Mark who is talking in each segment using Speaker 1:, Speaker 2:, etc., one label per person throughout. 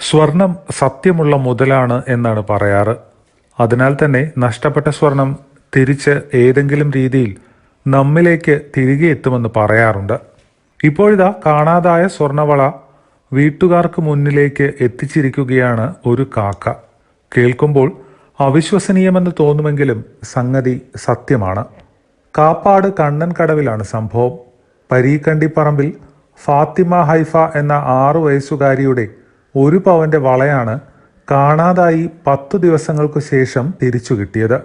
Speaker 1: സ്വർണം സത്യമുള്ള മുതലാണ് എന്നാണ് പറയാറ്. അതിനാൽ തന്നെ നഷ്ടപ്പെട്ട സ്വർണം തിരിച്ച് ഏതെങ്കിലും രീതിയിൽ നമ്മിലേക്ക് തിരികെ എത്തുമെന്ന് പറയാറുണ്ട്. ഇപ്പോഴിതാ കാണാതായ സ്വർണവള വീട്ടുകാർക്ക് മുന്നിലേക്ക് എത്തിച്ചിരിക്കുകയാണ് ഒരു കാക്ക. കേൾക്കുമ്പോൾ അവിശ്വസനീയമെന്ന് തോന്നുമെങ്കിലും സംഗതി സത്യമാണ്. കാപ്പാട് കണ്ണൻ കടവിലാണ് സംഭവം. പരീക്കണ്ടിപ്പറമ്പിൽ ഫാത്തിമ ഹൈഫ എന്ന ആറു വയസ്സുകാരിയുടെ ഒരു പവന്റെ വളയാണ് കാണാതായി പത്തു ദിവസങ്ങൾക്കു ശേഷം തിരിച്ചു കിട്ടിയത്.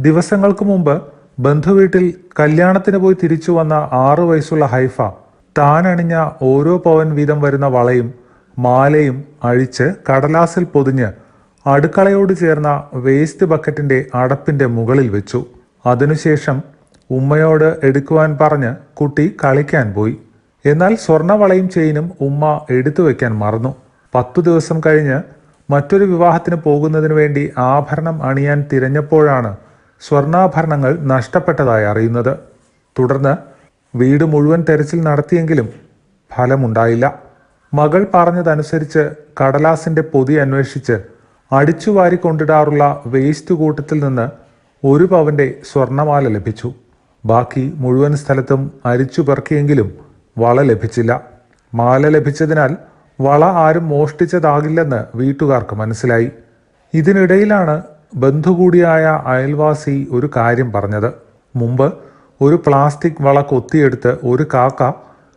Speaker 1: ദിവസങ്ങൾക്ക് മുമ്പ് ബന്ധുവീട്ടിൽ കല്യാണത്തിന് പോയി തിരിച്ചു വന്ന ആറു വയസ്സുള്ള ഹൈഫ താനണിഞ്ഞ ഓരോ പവൻ വീതം വരുന്ന വളയും മാലയും അഴിച്ച് കടലാസിൽ പൊതിഞ്ഞ് അടുക്കളയോട് ചേർന്ന വേസ്റ്റ് ബക്കറ്റിന്റെ അടപ്പിന്റെ മുകളിൽ വെച്ചു. അതിനുശേഷം ഉമ്മയോട് എടുക്കുവാൻ പറഞ്ഞ് കുട്ടി കളിക്കാൻ പോയി. എന്നാൽ സ്വർണവളയും ചെയിനും ഉമ്മ എടുത്തു വയ്ക്കാൻ മറന്നു. പത്തു ദിവസം കഴിഞ്ഞ് മറ്റൊരു വിവാഹത്തിന് പോകുന്നതിന് വേണ്ടി ആഭരണം അണിയാൻ തിരഞ്ഞപ്പോഴാണ് സ്വർണാഭരണങ്ങൾ നഷ്ടപ്പെട്ടതായി അറിയുന്നത്. തുടർന്ന് വീട് മുഴുവൻ തെരച്ചിൽ നടത്തിയെങ്കിലും ഫലമുണ്ടായില്ല. മകൾ പറഞ്ഞതനുസരിച്ച് കടലാസിന്റെ പൊതി അന്വേഷിച്ച് അടിച്ചുവാരി കൊണ്ടിടാറുള്ള വേസ്റ്റ് കൂട്ടത്തിൽ നിന്ന് ഒരു പവന്റെ സ്വർണമാല ലഭിച്ചു. ബാക്കി മുഴുവൻ സ്ഥലത്തും അരിച്ചു പെറുക്കിയെങ്കിലും വള ലഭിച്ചില്ല. മാല ലഭിച്ചതിനാൽ വള ആരും മോഷ്ടിച്ചതാകില്ലെന്ന് വീട്ടുകാർക്ക് മനസ്സിലായി. ഇതിനിടയിലാണ് ബന്ധു കൂടിയായ അയൽവാസി ഒരു കാര്യം പറഞ്ഞത്. മുമ്പ് ഒരു പ്ലാസ്റ്റിക് വള കൊത്തിയെടുത്ത് ഒരു കാക്ക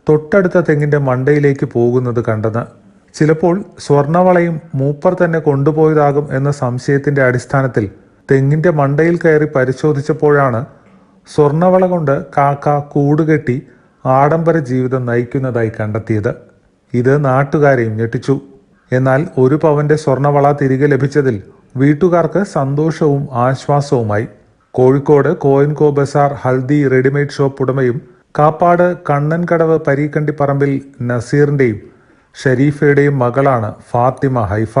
Speaker 1: തൊട്ടടുത്ത തെങ്ങിന്റെ മണ്ടയിലേക്ക് പോകുന്നത് കണ്ടെന്ന്. ചിലപ്പോൾ സ്വർണവളയും മൂപ്പർ തന്നെ കൊണ്ടുപോയതാകും എന്ന സംശയത്തിന്റെ അടിസ്ഥാനത്തിൽ തെങ്ങിന്റെ മണ്ടയിൽ കയറി പരിശോധിച്ചപ്പോഴാണ് സ്വർണവള കൊണ്ട് കാക്ക കൂടുകെട്ടി ആഡംബര ജീവിതം നയിക്കുന്നതായി കണ്ടെത്തിയത്. ഇത് നാട്ടുകാരെയും ഞെട്ടിച്ചു. എന്നാൽ ഒരു പവന്റെ സ്വർണവള തിരികെ ലഭിച്ചതിൽ വീട്ടുകാർക്ക് സന്തോഷവും ആശ്വാസവുമായി. Kozhikode Koyenco bazaar Haldi readymade shop ഉടമയും Kappad Kannankadavu പരീക്കണ്ടി Parambil നസീറിന്റെയും ഷരീഫയുടെയും മകളാണ് ഫാത്തിമ ഹൈഫ.